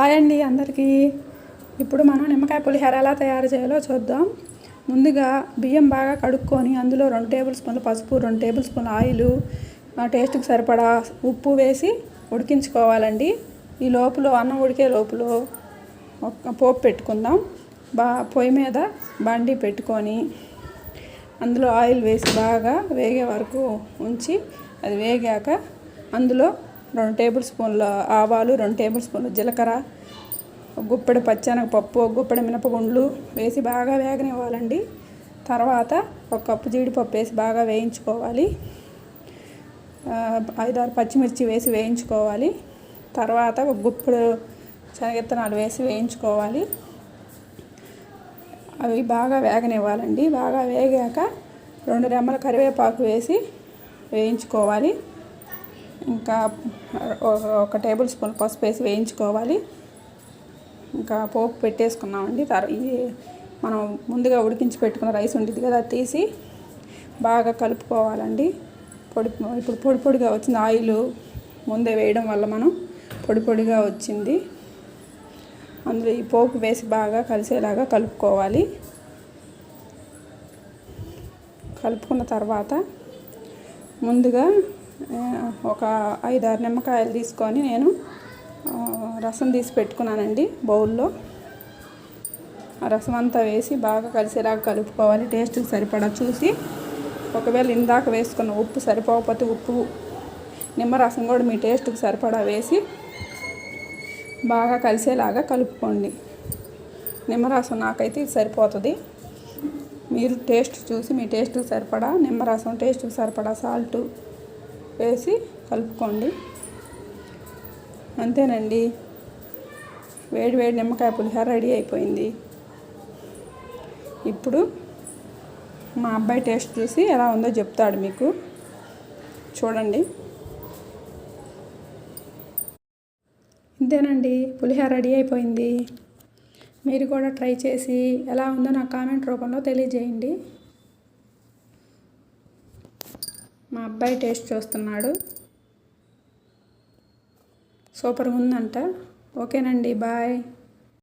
Hi అండి అందరికీ. ఇప్పుడు మనం నిమ్మకాయ పులిహోర ఎలా తయారు చేయాలో చూద్దాం. ముందుగా బియ్యం బాగా కడుక్కొని అందులో రెండు టేబుల్ స్పూన్లు పసుపు రెండు టేబుల్ స్పూన్లు ఆయిల్ టేస్ట్కి సరిపడా ఉప్పు వేసి ఉడికించుకోవాలండి. ఈ లోపల అన్నం ఉడికే లోపల ఒక పోపు పెట్టుకుందాం. బా పొయ్యి మీద బండి పెట్టుకొని అందులో ఆయిల్ వేసి బాగా వేగే వరకు ఉంచి అది వేగాక అందులో రెండు టేబుల్ స్పూన్ల ఆవాలు రెండు టేబుల్ స్పూన్లు జీలకర్ర గుప్పెడు పచ్చెనగపప్పు గుప్పెడు మినపగుండ్లు వేసి బాగా వేగనివ్వాలండి. తర్వాత ఒక కప్పు జీడిపప్పు వేసి బాగా వేయించుకోవాలి. ఐదారు పచ్చిమిర్చి వేసి వేయించుకోవాలి. తర్వాత ఒక గుప్పెడు శనగిత్తనాలు వేసి వేయించుకోవాలి. అవి బాగా వేగనివ్వాలండి. బాగా వేగాక రెండు రెమ్మల కరివేపాకు వేసి వేయించుకోవాలి. ఇంకా ఒక- ఒక టేబుల్ స్పూన్ పసుపు వేసి వేయించుకోవాలి. ఇంకా పోపు పెట్టేసుకున్నామండి. తర్ ఇది మనం ముందుగా ఉడికించి పెట్టుకున్న రైస్ ఉంటుంది కదా తీసి బాగా కలుపుకోవాలండి. పొడి ఇప్పుడు పొడి పొడిగా వచ్చింది. ఆయిల్ ముందే వేయడం వల్ల మనం పొడి పొడిగా వచ్చింది. అందులో ఈ పోపు వేసి బాగా కలిసేలాగా కలుపుకోవాలి. కలుపుకున్న తర్వాత ముందుగా ఒక ఐదారు నిమ్మకాయలు తీసుకొని నేను రసం తీసి పెట్టుకున్నానండి బౌల్లో. ఆ రసం అంతా వేసి బాగా కలిసేలాగా కలుపుకోవాలి. టేస్ట్కి సరిపడా చూసి. ఒకవేళ ఇందాక వేసుకున్న ఉప్పు సరిపోకపోతే ఉప్పు నిమ్మరసం కూడా మీ టేస్ట్కి సరిపడా వేసి బాగా కలిసేలాగా కలుపుకోండి. నిమ్మరసం నాకైతే ఇది సరిపోతుంది. మీరు టేస్ట్ చూసి మీ టేస్ట్కి సరిపడా నిమ్మరసం టేస్ట్కి సరిపడా సాల్టు వేసి కలుపుకోండి. అంతేనండి. వేడి వేడి నిమ్మకాయ పులిహోర రెడీ అయిపోయింది. ఇప్పుడు మా అబ్బాయి టేస్ట్ చూసి ఎలా ఉందో చెప్తాడు మీకు. చూడండి. ఇంతేనండి పులిహోర రెడీ అయిపోయింది. మీరు కూడా ట్రై చేసి ఎలా ఉందో నాకు కామెంట్ రూపంలో తెలియజేయండి. మా అబ్బాయి టేస్ట్ చూస్తున్నాడు. సూపర్గా ఉందంట ఓకేనండి బాయ్.